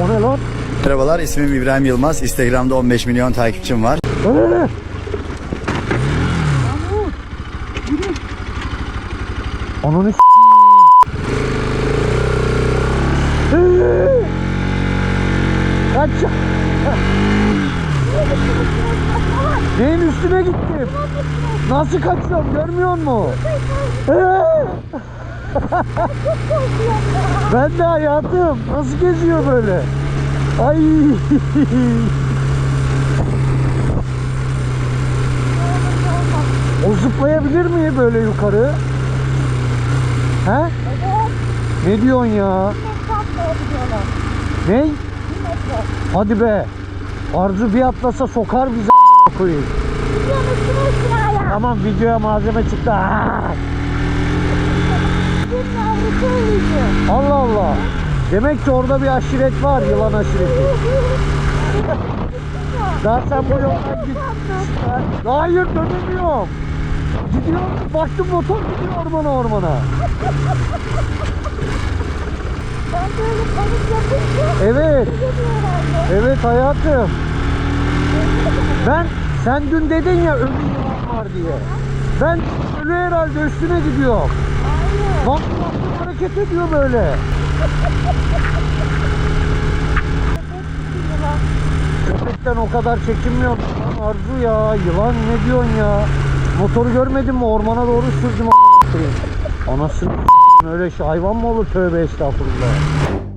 O ne lan? Merhabalar ismim İbrahim Yılmaz. Instagram'da 15 milyon takipçim var. Öyle. Ananı Ee! Kaç. Neyin üstüne gittim? Nasıl kaçıyorum görmüyor musun? Ben de hayatım. Nasıl geziyor böyle? Ay. O zıplayabilir mi böyle yukarı? He? Ne diyorsun ya? Ne? Hadi be. Arzu bir atlasa sokar bizi koyayım. Tamam videoya malzeme çıktı. Aa! Allah Allah. Demek ki orada bir aşiret var yılan aşireti. Daha sen bu yoldan git. Hayır dönemiyorum. Gidiyorum baktım motor gidiyor ormana ormana. Ben böyle panik yapınca Evet. Evet hayatım. Ben sen dün dedin ya ölü yılan var diye. Ben ölü herhalde üstüne gidiyor. Bak bak hareket ediyor böyle. Köpekten o kadar çekinmiyorum. Lan Arzu ya yılan ne diyorsun ya? Motoru görmedin mi? Ormana doğru sürdüm koyayım. Anasını öyle şey hayvan mı olur tövbe estağfurullah.